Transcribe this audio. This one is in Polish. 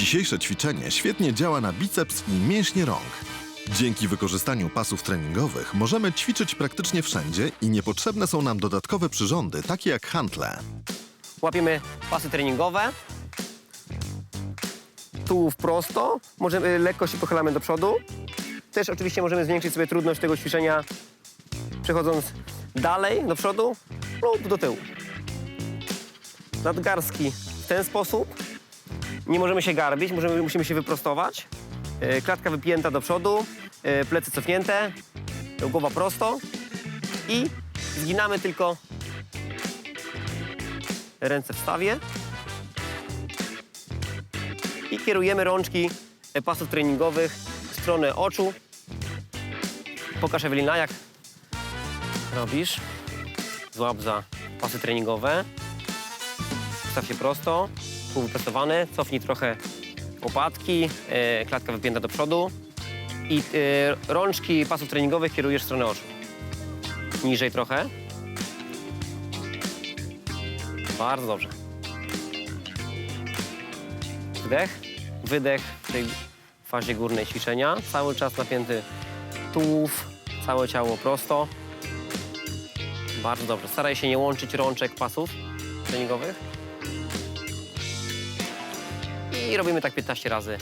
Dzisiejsze ćwiczenie świetnie działa na biceps i mięśnie rąk. Dzięki wykorzystaniu pasów treningowych możemy ćwiczyć praktycznie wszędzie i niepotrzebne są nam dodatkowe przyrządy, takie jak hantle. Łapiemy pasy treningowe. Tułów prosto. Możemy, lekko się pochylamy do przodu. Też oczywiście możemy zwiększyć sobie trudność tego ćwiczenia, przechodząc dalej do przodu lub do tyłu. Nadgarstki w ten sposób. Nie możemy się garbić, możemy, musimy się wyprostować. E, Klatka wypięta do przodu, e, plecy cofnięte, głowa prosto i zginamy tylko ręce w stawie i kierujemy rączki pasów treningowych w stronę oczu. Pokaż Ewelina, jak robisz. Złap za pasy treningowe. Ustaw się prosto, półwyprostowany, cofnij trochę łopatki, e, klatka wypięta do przodu i e, rączki pasów treningowych kierujesz w stronę oczu. Niżej trochę. Bardzo dobrze. Wdech, wydech w tej fazie górnej ćwiczenia. Cały czas napięty tułów, całe ciało prosto. Bardzo dobrze. Staraj się nie łączyć rączek pasów treningowych. I robimy tak 15 razy